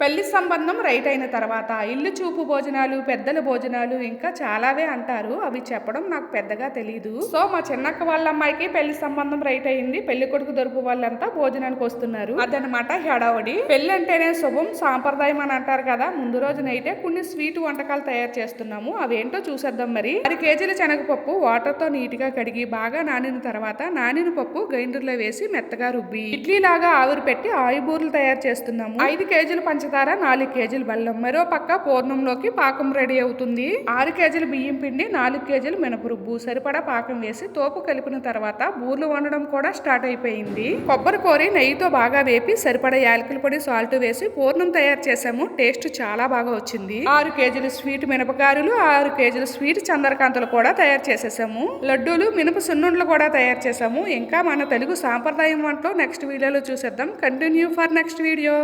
పెళ్ళి సంబంధం రైట్ అయిన తర్వాత ఇల్లు చూపు భోజనాలు పెద్దల భోజనాలు ఇంకా చాలావే అంటారు. అవి చెప్పడం నాకు పెద్దగా తెలియదు సో మా చిన్నక్క వాళ్ళ అమ్మాయికి పెళ్ళి సంబంధం రైట్ అయింది. పెళ్ళి కొడుకు దొరుపు వాళ్ళంతా భోజనానికి వస్తున్నారు. అదనమాట హడావడి. పెళ్ళి అంటేనే శుభం సాంప్రదాయం అని అంటారు కదా. ముందు రోజు నైటే కొన్ని స్వీట్ వంటకాలు తయారు చేస్తున్నాము. అవేంటో చూసేద్దాం మరి. ఆరు కేజీల శనగపప్పు వాటర్తో నీట్గా కడిగి బాగా నానిన తర్వాత నానిన పప్పు గ్రైండర్లో వేసి మెత్తగా రుబ్బి ఇడ్లీ లాగా ఆవిరి పెట్టి ఆయిబూర్లు తయారు చేస్తున్నాము. ఐదు కేజీలు పంచదార నాలుగు కేజీలు బెల్లం. మరో పక్క పూర్ణంలోకి పాకం రెడీ అవుతుంది. ఆరు కేజీలు బియ్యం పిండి నాలుగు కేజీలు మినపరుబ్బు. సరిపడా పాకం వేసి తోపు కలిపిన తర్వాత బూర్లు వండడం కూడా స్టార్ట్ అయిపోయింది. కొబ్బరి కోరి నెయ్యితో బాగా వేపి సరిపడా యాలకుల పొడి సాల్ట్ వేసి పూర్ణం తయారు చేసాము టేస్ట్ చాలా బాగా వచ్చింది. ఆరు కేజీలు స్వీట్ మినపకారులు ఆరు కేజీలు స్వీట్ చందరకాంతలు కూడా తయారు చేసేసాము. లడ్డూలు మినప సున్నుండ్లు కూడా తయారు చేసాము ఇంకా మన తెలుగు సాంప్రదాయం వంటలో నెక్స్ట్ వీడియోలో చూసేద్దాం. Continue for next video.